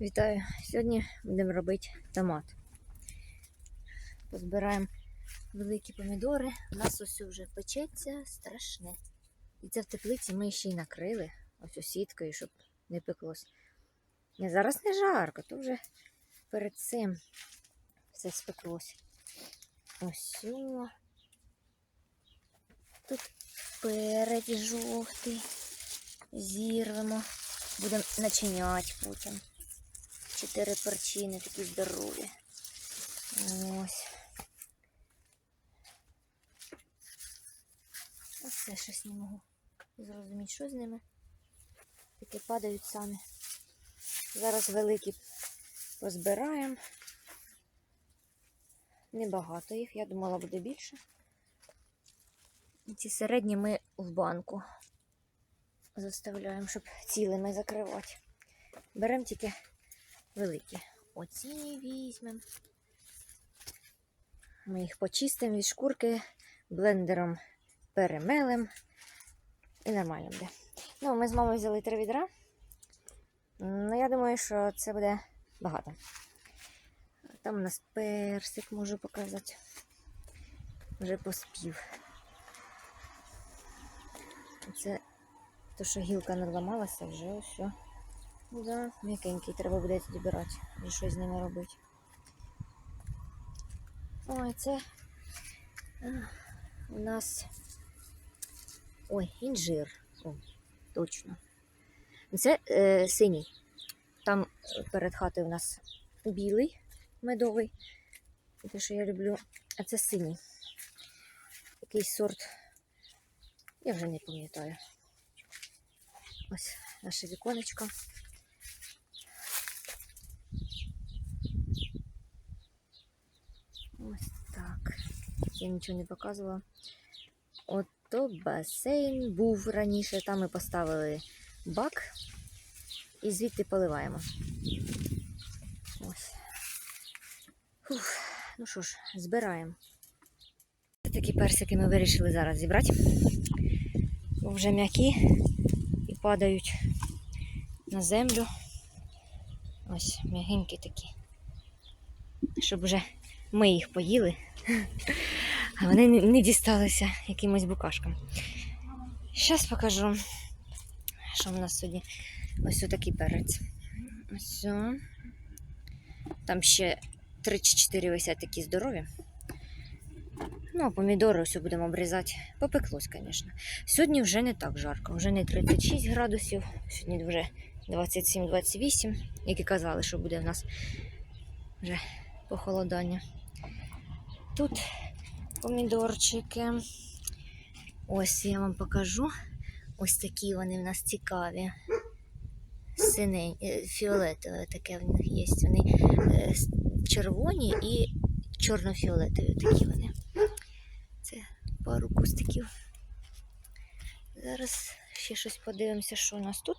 Вітаю! Сьогодні будемо робити томат. Позбираємо великі помідори. У нас ось вже печеться страшне. І це в теплиці ми ще й накрили ось сіткою, щоб не пеклось. Не, зараз не жарко, то вже перед цим все спеклось. Ось. о. Тут перець жовтий. Зірвемо. Будемо начиняти потім. Чотири перчини такі здорові. Ось. Оце щось не можу зрозуміти, що з ними. Такі падають самі. Зараз великі позбираємо. Небагато їх, я думала, буде більше. І ці середні ми в банку заставляємо, щоб цілими закривати. Беремо тільки великі. Оці візьмемо. Ми їх почистимо від шкурки, блендером перемелем і нормально буде. Ну, ми з мамою взяли три відра. Ну, я думаю, що це буде багато. Там у нас персик можу показати. Вже поспів. Це то, що гілка наламалася, вже все. Да, м'якенький, треба буде брати, вже щось з ними робити. Ой, це у нас ой, інжир. О, точно. Це е, синій. Там перед хатою у нас білий медовий. Те, що я люблю. А це синій. Якийсь сорт. Я вже не пам'ятаю. Ось наше віконечко. Ось так. Я нічого не показувала. Ото басейн був раніше. Там ми поставили бак і звідти поливаємо. Ось. Фух. Ну що ж, збираємо. Ось такі персики ми вирішили зараз зібрати. Бо вже м'які і падають на землю. Ось м'ягенькі такі. Щоб вже ми їх поїли, а вони не- дісталися якимось букашкам. Зараз покажу, що в нас сьогодні ось такий перець. Ось. Там ще 3 чи 4 висять такі здорові. Ну, а помідори ось будемо обрізати. Попеклось, звісно. Сьогодні вже не так жарко, вже не 36 градусів, сьогодні вже 27-28, як і казали, що буде в нас вже похолодання. Тут помідорчики. Ось я вам покажу. Ось такі вони в нас цікаві. Е, фіолетове таке в них є. Вони е, червоні і чорно-фіолетові такі вони. Це пару кустиків. Зараз ще щось подивимося, що у нас тут.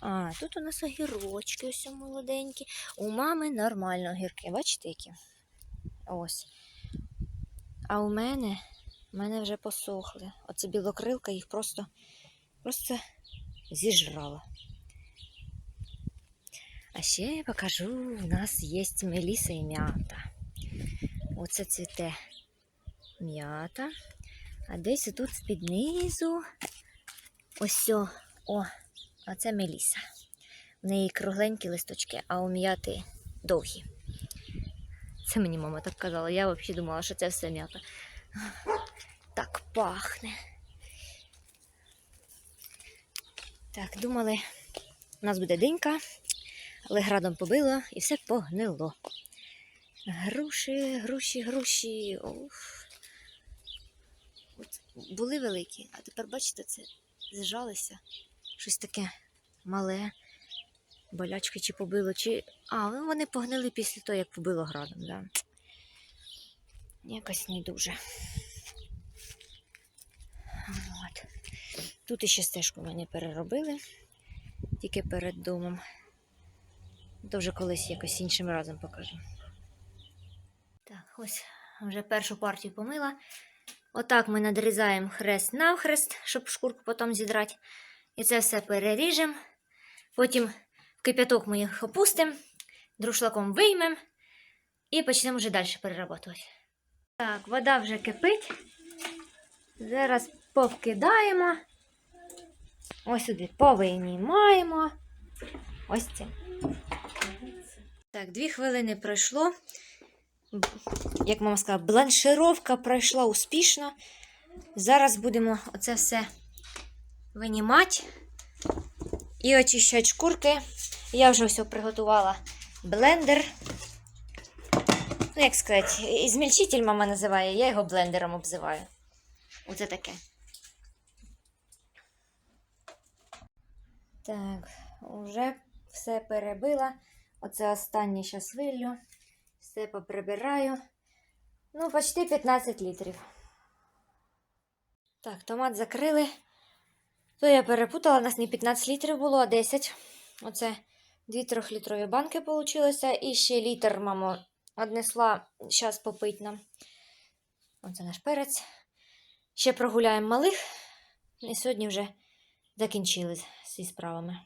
А, тут у нас огірочки ось молоденькі. У мами нормально огірки. Бачите, які? Ось. А у мене, у мене вже посохли. Оце білокрилка їх просто, просто зіжрала. А ще я покажу, у нас є меліса і м'ята. Оце цвіте м'ята. А десь тут з-під. Ось о, о, а це меліса. В неї кругленькі листочки, а у м'яти довгі. Це мені мама так казала. Я взагалі думала, що це все м'ята. Так пахне. Так, думали, у нас буде динька, але градом побило і все погнило. Груші, груші, груші. Уф. От були великі, а тепер, бачите, це зжалися. Щось таке мале. Болячки чи побило, чи. А, ну вони погнили після того, як побило градом, да. Якось не дуже. От. Тут іще стежку мене переробили, тільки перед домом. То вже колись якось іншим разом покажу. Так, ось вже першу партію помила. Отак ми надрізаємо хрест навхрест, щоб шкурку потім зідрати. І це все переріжемо. Потім кип'яток ми їх опустимо, друшлаком виймемо і почнемо вже далі перерабатувати. Так, вода вже кипить. Зараз повкидаємо. Ось сюди повиймаємо. Ось це. Так, дві хвилини пройшло. Як мама сказала, бланшировка пройшла успішно. Зараз будемо оце все винімати і очищати шкурки. Я вже все приготувала блендер. Ну, як сказати, змільчитель мама називає, я його блендером обзиваю. Оце таке. Так, вже все перебила. Оце останнє зараз виллю. Все поприбираю. Ну, почти 15 літрів. Так, томат закрили. То я перепутала, у нас не 15 літрів було, а 10. Оце дві трьохлітрові банки получилося. І ще літр, мамо, однесла. Зараз попить нам. Оце наш перець. Ще прогуляємо малих. І сьогодні вже закінчили зі справами.